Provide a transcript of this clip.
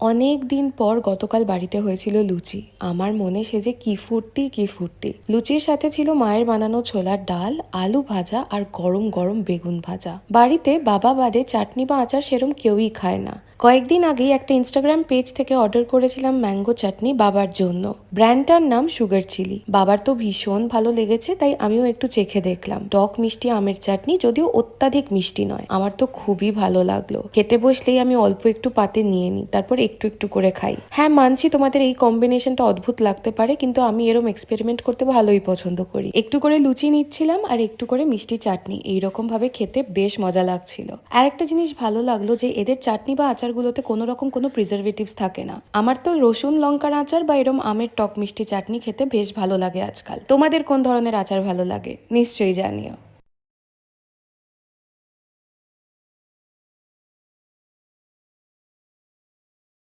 অনেক দিন পর গতকাল বাড়িতে হয়েছিল লুচি। আমার মনে সে যে কি ফুর্তি কি ফুর্তি। লুচির সাথে ছিল মায়ের বানানো ছোলার ডাল, আলু ভাজা আর গরম গরম বেগুন ভাজা। বাড়িতে বাবা বাদে চাটনি বা আচার সেরম কেউই খায় না। কয়েকদিন আগেই একটা ইনস্টাগ্রাম পেজ থেকে অর্ডার করেছিলাম ম্যাঙ্গো চাটনি বাবার জন্য। ব্র্যান্ডটার নাম সুগার চিলি বাবার তো ভীষণ ভালো লেগেছে, তাই আমিও একটু চেখে দেখলাম। টক মিষ্টি আমের চাটনি যদিও অত্যাধিক মিষ্টি নয়। আমার তো খুবই ভালো লাগল। খেতে বসলেই আমি অল্প একটু পাতে নিয়ে নিই, তারপর একটু একটু করে খাই। হ্যাঁ মানছি তোমাদের এই কম্বিনেশনটা অদ্ভুত লাগতে পারে, কিন্তু আমি এরম এক্সপেরিমেন্ট করতে ভালোই পছন্দ করি। একটু করে লুচি নিচ্ছিলাম আর একটু করে মিষ্টি চাটনি। এইরকম ভাবে খেতে বেশ মজা লাগছিল। আর একটা জিনিস ভালো লাগল যে এদের চাটনি বা আচারগুলোতে কোনো রকম কোনো প্রিজারভেটিভস থাকে না। আমার তো রসুন, লঙ্কার আচার বা এরম আমের টক মিষ্টি চাটনি খেতে বেশ ভালো লাগে আজকাল। তোমাদের কোন ধরনের আচার ভালো লাগে? নিশ্চয়ই জানিও।